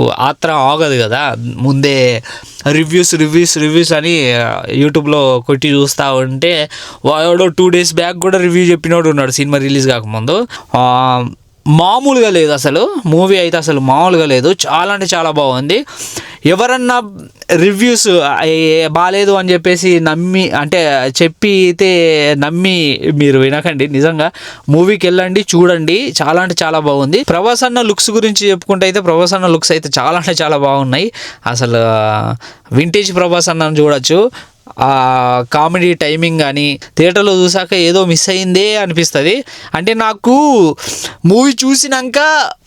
ఆత్రం ఆగదు కదా. ముందే రివ్యూస్ రివ్యూస్ రివ్యూస్ అని యూట్యూబ్లో కొట్టి చూస్తూ ఉంటే వాడు టూ డేస్ బ్యాక్ కూడా రివ్యూ చెప్పినోడు ఉన్నాడు సినిమా రిలీజ్ కాకముందు. మామూలుగా లేదు అసలు. మూవీ అయితే అసలు మామూలుగా లేదు. చాలా అంటే చాలా బాగుంది. ఎవరన్నా రివ్యూస్ బాగాలేదు అని చెప్పేసి నమ్మి అంటే చెప్పి అయితే నమ్మి మీరు వినకండి. నిజంగా మూవీకి వెళ్ళండి చూడండి. చాలా అంటే చాలా బాగుంది. ప్రభాస్ అన్న లుక్స్ గురించి చెప్పుకుంటే అయితే ప్రభాస్ అన్న లుక్స్ అయితే చాలా అంటే చాలా బాగున్నాయి. అసలు వింటేజ్ ప్రభాస్ అన్నను చూడొచ్చు. ఆ కామెడీ టైమింగ్ కానీ థియేటర్లో చూసాక ఏదో మిస్ అయిందే అనిపిస్తుంది. అంటే నాకు మూవీ చూసినాక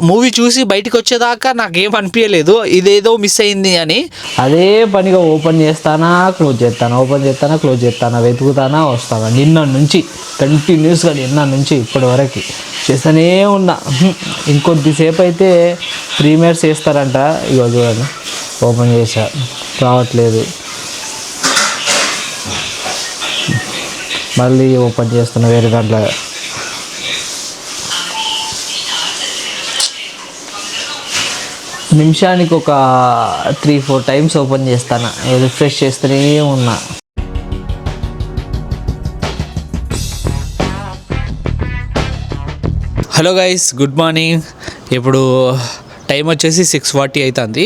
మూవీ చూసి బయటకు వచ్చేదాకా నాకేం అనిపించలేదు ఇదేదో మిస్ అయింది అని. అదే పనిగా ఓపెన్ చేస్తానా క్లోజ్ చేస్తానా ఓపెన్ చేస్తానా క్లోజ్ చేస్తానా వెతుకుతానా వస్తానా. నిన్న నుంచి కంటిన్యూస్గా నిన్న నుంచి ఇప్పటి వరకు చేస్తూనే ఉన్నా. ఇంకొద్దిసేపు అయితే ప్రీమియర్స్ చేస్తారంట. ఇగో చూడండి ఓపెన్ చేసా రావట్లేదు. మళ్ళీ ఓపెన్ చేస్తున్న వేరే దాంట్లో. నిమిషానికి ఒక త్రీ ఫోర్ టైమ్స్ ఓపెన్ చేస్తాను. రిఫ్రెష్ చేస్తూనే ఉన్నా. Hello guys good morning. ఇప్పుడు టైం వచ్చేసి సిక్స్ ఫార్టీ అవుతుంది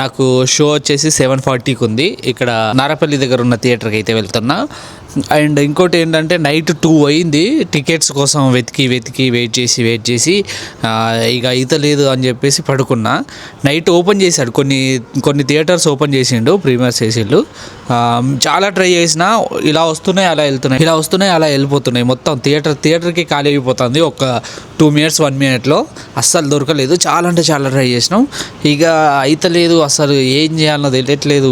నాకు షో వచ్చేసి సెవెన్ ఫార్టీకి ఉంది. ఇక్కడ నారపల్లి దగ్గర ఉన్న థియేటర్కి అయితే వెళ్తున్నా. అండ్ ఇంకోటి ఏంటంటే నైట్ టూ అయింది. టికెట్స్ కోసం వెతికి వెతికి వెయిట్ చేసి వెయిట్ చేసి ఇక ఈత లేదు అని చెప్పేసి పడుకున్నా. నైట్ ఓపెన్ చేశాడు. కొన్ని కొన్ని థియేటర్స్ ఓపెన్ చేసిండు ప్రీమియర్స్ చేసిండు. చాలా ట్రై చేసిన ఇలా వస్తున్నాయి అలా వెళ్తున్నాయి ఇలా వస్తున్నాయి అలా వెళ్ళిపోతున్నాయి. మొత్తం థియేటర్ థియేటర్కి ఖాళీ అయిపోతుంది. ఒక టూ మినిట్స్ వన్ మినిట్లో. అస్సలు దొరకలేదు. చాలా అంటే చాలా ట్రై చేసినాం. ఇక అయితలేదు అసలు ఏం చేయాలో తెలియట్లేదు.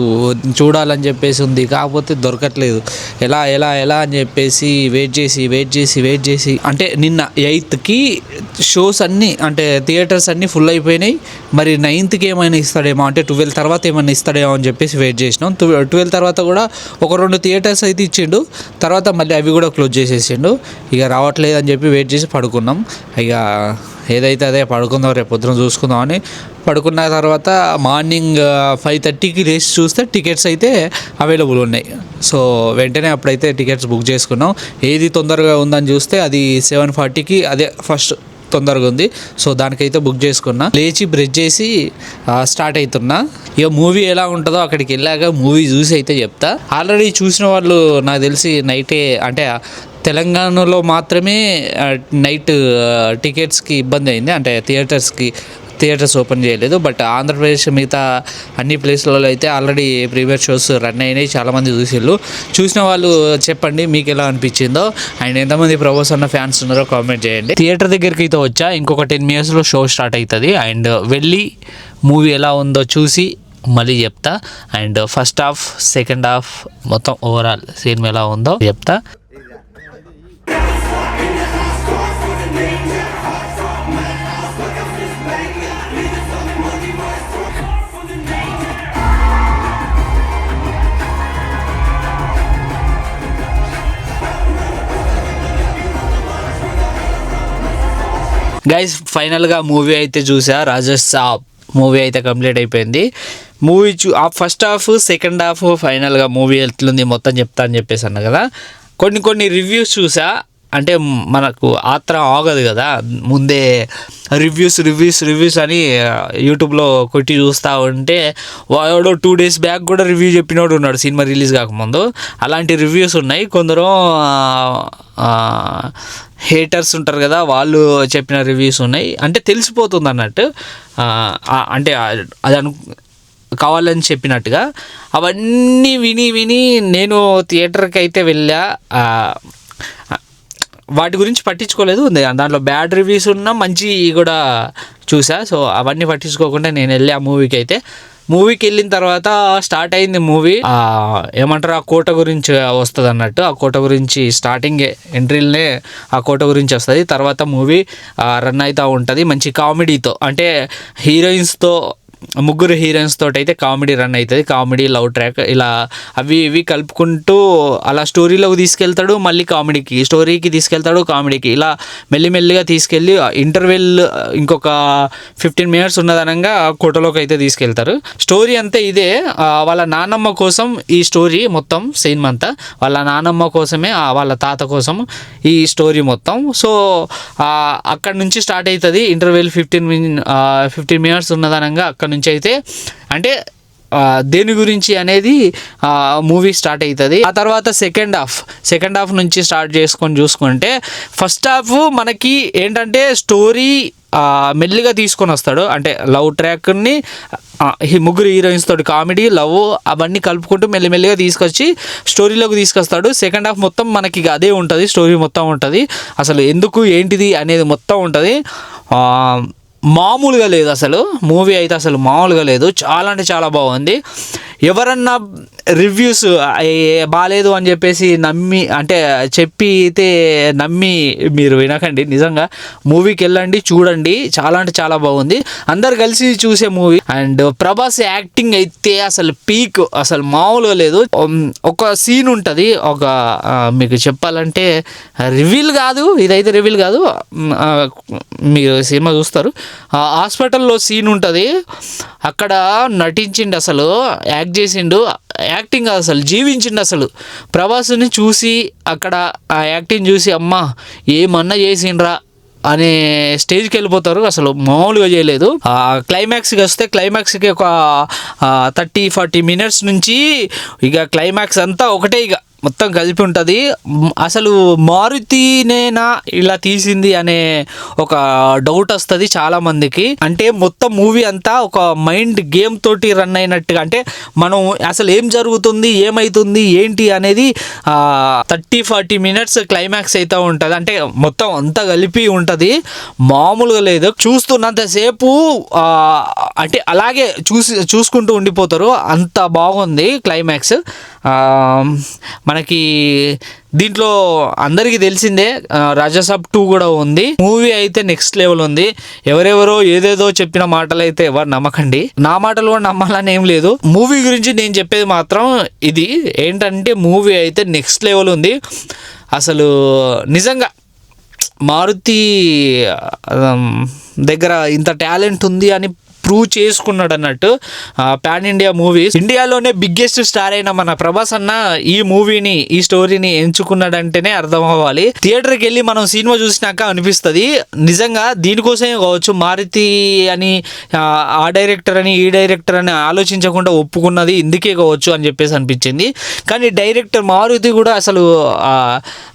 చూడాలని చెప్పేసి ఉంది. కాకపోతే దొరకట్లేదు. ఎలా ఎలా ఎలా అని చెప్పేసి వెయిట్ చేసి వెయిట్ చేసి వెయిట్ చేసి. అంటే నిన్న ఎయిత్కి షోస్ అన్నీ అంటే థియేటర్స్ అన్నీ ఫుల్ అయిపోయినాయి. మరి నైన్త్కి ఏమైనా ఇస్తాడేమో అంటే ట్వెల్వ్ తర్వాత ఏమైనా ఇస్తాడేమో అని చెప్పేసి వెయిట్ చేసినాం. ట్వెల్వ్ తర్వాత కూడా ఒక రెండు థియేటర్స్ అయితే ఇచ్చిండు. తర్వాత మళ్ళీ అవి కూడా క్లోజ్ చేసేసిండు. ఇక రావట్లేదు అని చెప్పి వెయిట్ చేసి పడుకున్నాం. ఇక ఏదైతే అదే పడుకుందాం రేపు పొద్దున చూసుకుందాం అని పడుకున్న తర్వాత మార్నింగ్ ఫైవ్ థర్టీకి లేచి చూస్తే టికెట్స్ అయితే అవైలబుల్ ఉన్నాయి. సో వెంటనే అప్పుడైతే టికెట్స్ బుక్ చేసుకున్నాం. ఏది తొందరగా ఉందని చూస్తే అది సెవెన్ ఫార్టీకి అదే ఫస్ట్ తొందరగా ఉంది. సో దానికైతే బుక్ చేసుకున్నా. లేచి బ్రెడ్ చేసి స్టార్ట్ అవుతున్నా ఇక మూవీ ఎలా ఉంటుందో అక్కడికి వెళ్ళాక మూవీ చూసి అయితే చెప్తా. ఆల్రెడీ చూసిన వాళ్ళు నాకు తెలిసి నైటే అంటే తెలంగాణలో మాత్రమే నైట్ టికెట్స్కి ఇబ్బంది అయింది. అంటే థియేటర్స్కి థియేటర్స్ ఓపెన్ చేయలేదు. బట్ ఆంధ్రప్రదేశ్ మిగతా అన్ని ప్లేస్లలో అయితే ఆల్రెడీ ప్రీమియర్ షోస్ రన్ అయినాయి. చాలామంది చూసిళ్ళు. చూసిన వాళ్ళు చెప్పండి మీకు ఎలా అనిపించిందో. అండ్ ఎంతమంది ప్రభాస్ అన్న ఫ్యాన్స్ ఉన్నారో కామెంట్ చేయండి. థియేటర్ దగ్గరికి అయితే వచ్చా. ఇంకొక టెన్ మినిట్స్లో షో స్టార్ట్ అవుతుంది అండ్ వెళ్ళి మూవీ ఎలా ఉందో చూసి మళ్ళీ చెప్తా. And first half second half మొత్తం ఓవరాల్ సినిమా ఎలా ఉందో చెప్తా. గైస్ ఫైనల్గా మూవీ అయితే చూసా. రాజసాబ్ మూవీ అయితే కంప్లీట్ అయిపోయింది. మూవీ చూ ఆ ఫస్ట్ హాఫ్ సెకండ్ హాఫ్ ఫైనల్గా మూవీ ఎట్లుంది మొత్తం చెప్తా అని చెప్పేసి అన్న కదా. కొన్ని కొన్ని రివ్యూస్ చూసా. అంటే మనకు ఆత్రం ఆగదు కదా. ముందే రివ్యూస్ రివ్యూస్ రివ్యూస్ అని యూట్యూబ్లో కొట్టి చూస్తూ ఉంటే వాడు టూ డేస్ బ్యాక్ కూడా రివ్యూ చెప్పినోడు ఉన్నాడు సినిమా రిలీజ్ కాకముందు. అలాంటి రివ్యూస్ ఉన్నాయి. కొందరు హేటర్స్ ఉంటారు కదా వాళ్ళు చెప్పిన రివ్యూస్ ఉన్నాయి. అంటే తెలిసిపోతుంది అన్నట్టు అంటే అది అను కావాలని చెప్పినట్టుగా. అవన్నీ విని విని నేను థియేటర్కి అయితే వెళ్ళా. వాటి గురించి పట్టించుకోలేదు. ఉంది దాంట్లో బ్యాడ్ రివ్యూస్ ఉన్న మంచి కూడా చూసా. సో అవన్నీ పట్టించుకోకుండా నేను వెళ్ళి ఆ మూవీకి అయితే. మూవీకి వెళ్ళిన తర్వాత స్టార్ట్ అయింది మూవీ ఏమంటారు? ఆ కోట గురించి వస్తుంది అన్నట్టు ఆ కోట గురించి స్టార్టింగ్ ఎంట్రీలనే ఆ కోట గురించి వస్తుంది. తర్వాత మూవీ రన్ అవుతూ ఉంటుంది. మంచి కామెడీతో అంటే హీరోయిన్స్తో ముగ్గురు హీరోయిన్స్ తోటి అయితే కామెడీ రన్ అవుతుంది. కామెడీ లవ్ ట్రాక్ ఇలా అవి ఇవి కలుపుకుంటూ అలా స్టోరీలోకి తీసుకెళ్తాడు మళ్ళీ కామెడీకి. స్టోరీకి తీసుకెళ్తాడు కామెడీకి. ఇలా మెల్లిమెల్లిగా తీసుకెళ్ళి ఇంటర్వెల్ ఇంకొక ఫిఫ్టీన్ మినిట్స్ ఉన్నదనంగా కోటలోకి అయితే తీసుకెళ్తారు. స్టోరీ అంతా ఇదే. వాళ్ళ నానమ్మ కోసం ఈ స్టోరీ మొత్తం సినిమా అంతా. వాళ్ళ నానమ్మ కోసమే వాళ్ళ తాత కోసం ఈ స్టోరీ మొత్తం. సో అక్కడ నుంచి స్టార్ట్ అవుతుంది. Interval fifteen min fifteen minutes ఉన్నదనంగా అక్కడ నుంచి అయితే అంటే దేని గురించి అనేది మూవీ స్టార్ట్ అవుతుంది ఆ తర్వాత సెకండ్ హాఫ్ సెకండ్ హాఫ్ నుంచి స్టార్ట్ చేసుకొని చూసుకుంటే ఫస్ట్ హాఫ్ మనకి ఏంటంటే స్టోరీ మెల్లిగా తీసుకొని వస్తాడు. అంటే లవ్ ట్రాక్ని ముగ్గురు హీరోయిన్స్ తోటి కామెడీ లవ్ అవన్నీ కలుపుకుంటూ మెల్లిమెల్లిగా తీసుకొచ్చి స్టోరీలోకి తీసుకొస్తాడు. సెకండ్ హాఫ్ మొత్తం మనకి ఇక అదే ఉంటుంది. స్టోరీ మొత్తం ఉంటుంది. అసలు ఎందుకు ఏంటిది అనేది మొత్తం ఉంటుంది. మామూలుగా లేదు అసలు. మూవీ అయితే అసలు మామూలుగా లేదు. చాలా అంటే చాలా బాగుంది. ఎవరన్నా రివ్యూస్ బాగాలేదు అని చెప్పేసి నమ్మి అంటే చెప్పి అయితే నమ్మి మీరు వినకండి. నిజంగా మూవీకి వెళ్ళండి చూడండి. చాలా అంటే చాలా బాగుంది. అందరు కలిసి చూసే మూవీ. అండ్ ప్రభాస్ యాక్టింగ్ అయితే అసలు పీక్ అసలు మామూలుగా లేదు. ఒక సీన్ ఉంటుంది. ఒక మీకు చెప్పాలంటే రివీల్ కాదు ఇదైతే రివీల్ కాదు. మీరు సినిమా చూస్తారు. హాస్పిటల్లో సీన్ ఉంటుంది. అక్కడ నటించిండు అసలు యాక్ యాక్ట్ చేసిండు. యాక్టింగ్ అసలు జీవించిండు అసలు. ప్రభాస్ని చూసి అక్కడ ఆ యాక్టింగ్ చూసి అమ్మా ఏమన్నా చేసిండ్రా అనే స్టేజ్కి వెళ్ళిపోతారు. అసలు మామూలుగా చేయలేదు. ఆ క్లైమాక్స్కి వస్తే క్లైమాక్స్కి ఒక థర్టీ ఫార్టీ మినిట్స్ నుంచి ఇక క్లైమాక్స్ అంతా ఒకటే ఇక. మొత్తం కలిపి ఉంటుంది. అసలు మారుతినేనా ఇలా తీసింది అనే ఒక డౌట్ వస్తుంది చాలా మందికి అంటే మొత్తం మూవీ అంతా ఒక మైండ్ గేమ్ తోటి రన్ అయినట్టుగా అంటే మనం అసలు ఏం జరుగుతుంది ఏమైతుంది ఏంటి అనేది థర్టీ ఫార్టీ మినిట్స్ క్లైమాక్స్ అయితే ఉంటుంది. అంటే మొత్తం అంతా కలిపి ఉంటుంది. మామూలుగా లేదు. చూస్తున్నంతసేపు అంటే అలాగే చూసి చూసుకుంటూ ఉండిపోతారు. అంత బాగుంది క్లైమాక్స్ మనకి దీంట్లో అందరికీ తెలిసిందే రాజాసాబ్ టూ కూడా ఉంది. మూవీ అయితే నెక్స్ట్ లెవెల్ ఉంది. ఎవరెవరో ఏదేదో చెప్పిన మాటలు అయితే ఎవరు నమ్మకండి. నా మాటలు కూడా నమ్మాలని ఏం లేదు. మూవీ గురించి నేను చెప్పేది మాత్రం ఇది. ఏంటంటే మూవీ అయితే నెక్స్ట్ లెవెల్ ఉంది. అసలు నిజంగా మారుతి దగ్గర ఇంత టాలెంట్ ఉంది అని ప్రూవ్ చేసుకున్నాడు అన్నట్టు పాన్ ఇండియా మూవీస్ ఇండియాలోనే బిగ్గెస్ట్ స్టార్ అయిన మన ప్రభాస్ అన్న ఈ మూవీని ఈ స్టోరీని ఎంచుకున్నాడంటేనే అర్థం అవ్వాలి థియేటర్కి వెళ్ళి మనం సినిమా చూసినాక అనిపిస్తుంది. నిజంగా దీనికోసమే కావచ్చు మారుతి అని ఆ, డైరెక్టర్ అని ఈ డైరెక్టర్ అని ఆలోచించకుండా ఒప్పుకున్నది ఇందుకే కావచ్చు అని చెప్పేసి అనిపించింది. కానీ డైరెక్టర్ మారుతి కూడా అసలు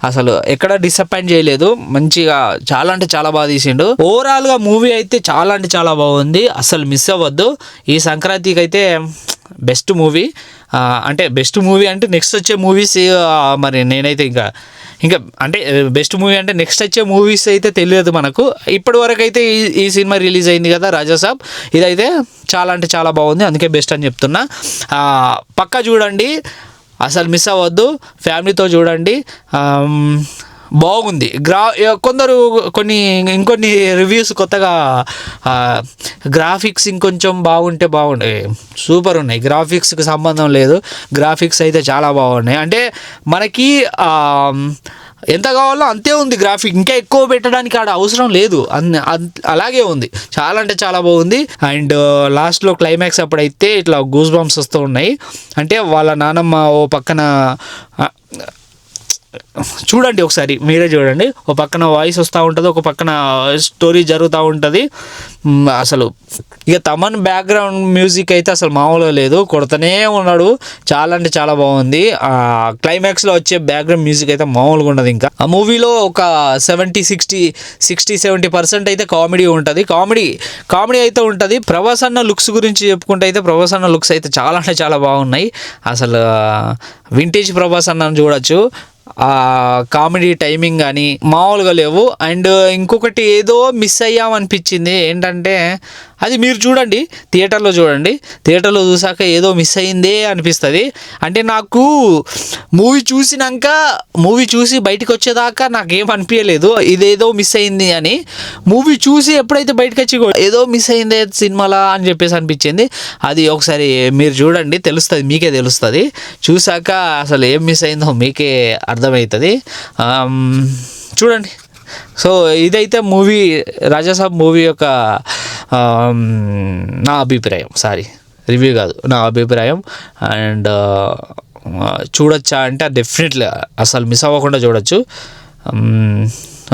అసలు ఎక్కడ డిసప్పాయింట్ చేయలేదు. మంచిగా చాలా అంటే చాలా బాగా తీసిండు. ఓవరాల్గా మూవీ అయితే చాలా అంటే చాలా బాగుంది. అసలు మిస్ అవ్వద్దు. ఈ సంక్రాంతికి అయితే బెస్ట్ మూవీ అంటే బెస్ట్ మూవీ అంటే నెక్స్ట్ వచ్చే మూవీస్ మరి నేనైతే ఇంకా ఇంకా అంటే బెస్ట్ మూవీ అంటే నెక్స్ట్ వచ్చే మూవీస్ అయితే తెలియదు మనకు. ఇప్పటి వరకు అయితే ఈ ఈ సినిమా రిలీజ్ అయింది కదా రాజాసాబ్ ఇదైతే చాలా అంటే చాలా బాగుంది అందుకే బెస్ట్ అని చెప్తున్నా. పక్కా చూడండి. అసలు మిస్ అవ్వద్దు. ఫ్యామిలీతో చూడండి. బాగుంది. గ్రా కొందరు కొన్ని ఇంకొన్ని రివ్యూస్ కొత్తగా గ్రాఫిక్స్ ఇంకొంచెం బాగుంటే బాగుండే సూపర్ ఉన్నాయి. గ్రాఫిక్స్కి సంబంధం లేదు. గ్రాఫిక్స్ అయితే చాలా బాగున్నాయి. అంటే మనకి ఎంత కావాలో అంతే ఉంది గ్రాఫిక్ ఇంకా ఎక్కువ పెట్టడానికి ఆడ అవసరం లేదు. అన్- అలాగే ఉంది. చాలా అంటే చాలా బాగుంది. అండ్ లాస్ట్లో క్లైమాక్స్ అప్పుడైతే ఇట్లా గూస్ బంప్స్ వస్తూ ఉన్నాయి. అంటే వాళ్ళ నానమ్మ ఓ పక్కన చూడండి ఒకసారి మీరే చూడండి. ఒక పక్కన వాయిస్ వస్తూ ఉంటుంది ఒక పక్కన స్టోరీ జరుగుతూ ఉంటుంది. అసలు ఇక తమన్ బ్యాక్గ్రౌండ్ మ్యూజిక్ అయితే అసలు మామూలుగా లేదు. కొడతనే ఉన్నాడు. చాలా అంటే చాలా బాగుంది. క్లైమాక్స్లో వచ్చే బ్యాక్గ్రౌండ్ మ్యూజిక్ అయితే మామూలుగా ఉండదు ఇంకా. ఆ మూవీలో ఒక seventy sixty sixty seventy percent అయితే కామెడీ ఉంటుంది. కామెడీ కామెడీ అయితే ఉంటుంది. ప్రభాస్ అన్న లుక్స్ గురించి చెప్పుకుంటే అయితే ప్రభాస్ అన్న లుక్స్ అయితే చాలా అంటే చాలా బాగున్నాయి. అసలు వింటేజ్ ప్రభాస్ అన్నను చూడొచ్చు. కామెడీ టైమింగ్ కానీ మామూలుగా లేవు. అండ్ ఇంకొకటి ఏదో మిస్ అయ్యామనిపించింది. ఏంటంటే అది మీరు చూడండి థియేటర్లో చూడండి. థియేటర్లో చూసాక ఏదో మిస్ అయిందే అనిపిస్తుంది. అంటే నాకు మూవీ చూసినాక మూవీ చూసి బయటకు వచ్చేదాకా నాకేం అనిపించలేదు ఇదేదో మిస్ అయింది అని. మూవీ చూసి ఎప్పుడైతే బయటకు వచ్చి కూడా ఏదో మిస్ అయిందే సినిమాలా అని చెప్పేసి అనిపించింది. అది ఒకసారి మీరు చూడండి తెలుస్తుంది మీకే తెలుస్తుంది. చూసాక అసలు ఏం మిస్ అయిందో మీకే అర్థమవుతుంది చూడండి. సో ఇదైతే మూవీ రాజాసాబ్ మూవీ యొక్క నా అభిప్రాయం సారీ రివ్యూ కాదు నా అభిప్రాయం. అండ్ చూడొచ్చా అంటే డెఫినెట్లీ అసలు మిస్ అవ్వకుండా చూడొచ్చు.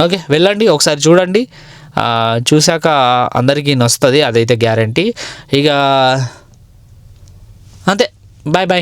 ఓకే వెళ్ళండి ఒకసారి చూడండి. చూశాక అందరికీ నొస్తుంది అదైతే గ్యారంటీ. ఇక అంతే బాయ్ బాయ్.